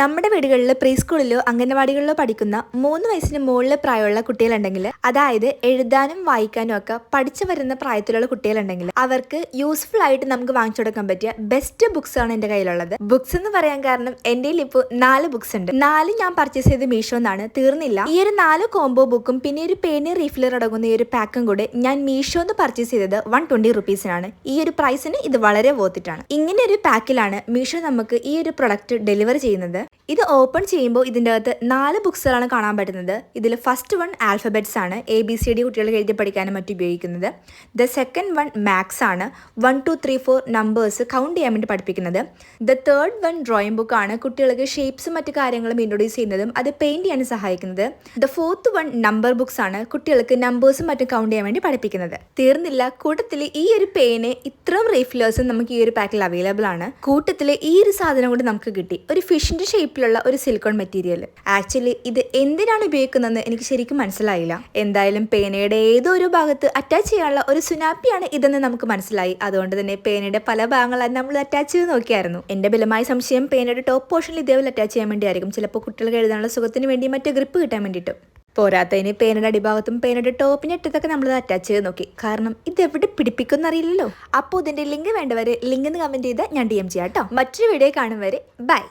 നമ്മുടെ വീടുകളിൽ പ്രീ സ്കൂളിലോ അംഗനവാടികളിലോ പഠിക്കുന്ന മൂന്ന് വയസ്സിന് മുകളിൽ പ്രായമുള്ള കുട്ടികളുണ്ടെങ്കിൽ അതായത് എഴുതാനും വായിക്കാനും ഒക്കെ പഠിച്ചു വരുന്ന പ്രായത്തിലുള്ള കുട്ടികളുണ്ടെങ്കിൽ അവർക്ക് യൂസ്ഫുൾ ആയിട്ട് നമുക്ക് വാങ്ങിച്ചു കൊടുക്കാൻ പറ്റിയ ബെസ്റ്റ് ബുക്സ് ആണ് എന്റെ കയ്യിലുള്ളത്. ബുക്സ് എന്ന് പറയാൻ കാരണം എന്റെ ഇപ്പോൾ നാല് ബുക്സ് ഉണ്ട്. നാല് ഞാൻ പർച്ചേസ് ചെയ്ത് മീഷോ എന്നാണ് തീർന്നില്ല. ഈ ഒരു നാല് കോംബോ ബുക്കും പിന്നെ ഒരു പേന റീഫിലർ അടങ്ങുന്ന ഈ ഒരു പാക്കും കൂടെ ഞാൻ മീഷോ എന്ന് പർച്ചേസ് ചെയ്തത് വൺ ട്വന്റി റുപ്പീസിനാണ് ഈ ഒരു പ്രൈസിന് ഇത് വളരെ വോത്തിട്ടാണ് ഇങ്ങനെ ഒരു പാക്കിലാണ് മീഷോ നമുക്ക് ഈ ഒരു പ്രൊഡക്റ്റ് ഡെലിവർ ചെയ്യുന്നത്. ഇത് ഓപ്പൺ ചെയ്യുമ്പോൾ ഇതിന്റെ അകത്ത് നാല് ബുക്സുകളാണ് കാണാൻ പറ്റുന്നത്. ഇതിൽ ഫസ്റ്റ് വൺ ആൽഫബറ്റ്സ് ആണ് എ ബി സി ഡി കുട്ടികൾ എഴുതി പഠിക്കാനും മറ്റും ഉപയോഗിക്കുന്നത്. ദ സെക്കൻഡ് വൺ മാത്സ് ആണ്. One two three four numbers count ചെയ്യാൻ വേണ്ടി പഠിപ്പിക്കുന്നത്. The third one drawing book ആണ്. കുട്ടികൾക്ക് ഷേപ്സും മറ്റു കാര്യങ്ങളും ഇൻട്രൊഡ്യൂസ് ചെയ്യുന്നതും അത് പെയിന്റ് ചെയ്യാൻ സഹായിക്കുന്നത്. The fourth one number books ആണ്. കുട്ടികൾക്ക് നമ്പേഴ്സും മറ്റും കൗണ്ട് ചെയ്യാൻ വേണ്ടി പഠിപ്പിക്കുന്നത്. തീർന്നില്ല. കൂട്ടത്തിൽ ഈ ഒരു പേന് ഇത്രയും റീഫിലേഴ്സും നമുക്ക് ഈ ഒരു പാക്കിൽ അവൈലബിൾ ആണ്. കൂട്ടത്തിൽ ഈ ഒരു സാധനം കൊണ്ട് നമുക്ക് കിട്ടി. ഒരു ഫിഷിന്റെ ഷേപ്പിലുള്ള ഒരു സിലിക്കോൺ മെറ്റീരിയൽ ആക്ച്വലി ഇത് എന്തിനാണ് ഉപയോഗിക്കുന്നതെന്ന് എനിക്ക് ശരിക്കും മനസ്സിലായില്ല. എന്തായാലും പേനയുടെ ഏതോ ഒരു ഭാഗത്ത് അറ്റാച്ച് ചെയ്യാനുള്ള ഒരു സുനാപ്പിയാണ് ഇതെന്ന് നമുക്ക് മനസ്സിലായി. അതുകൊണ്ട് തന്നെ പേനയുടെ പല ഭാഗങ്ങളായി നമ്മൾ അറ്റാച്ച് ചെയ്ത് നോക്കിയായിരുന്നു. എന്റെ ബലമായ സംശയം പേനയുടെ ടോപ്പ് പോർഷനിൽ ഇതേപോലെ അറ്റാച്ച് ചെയ്യാൻ വേണ്ടിയായിരിക്കും. ചിലപ്പോൾ കുട്ടികൾക്ക് എഴുതാനുള്ള സുഖത്തിന് വേണ്ടി മറ്റേ ഗ്രിപ്പ് കിട്ടാൻ വേണ്ടിയിട്ട്. പോരാത്തതിന് പേനയുടെ അടിഭാഗത്തും പേനയുടെ ടോപ്പിന് ഇട്ടതൊക്കെ നമ്മൾ അറ്റാച്ച് ചെയ്ത് നോക്കി. കാരണം ഇത് എവിടെ പിടിപ്പിക്കുമെന്ന് അറിയില്ലല്ലോ അപ്പോൾ ഇതിന്റെ ലിങ്ക് വേണ്ടവരെ ലിങ്ക് എന്ന് കമന്റ് ചെയ്ത് ഞാൻ ഡി എം ചെയ്യാം കേട്ടോ മറ്റൊരു വീഡിയോ കാണും വരെ ബൈ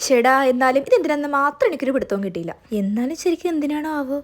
ഷെടാ എന്നാലും ഇതെന്തിനാന്ന് മാത്രം എനിക്കൊരു പിടുത്തവും കിട്ടിയില്ല. എന്നാലും ശരിക്കും എന്തിനാണോ ആവോ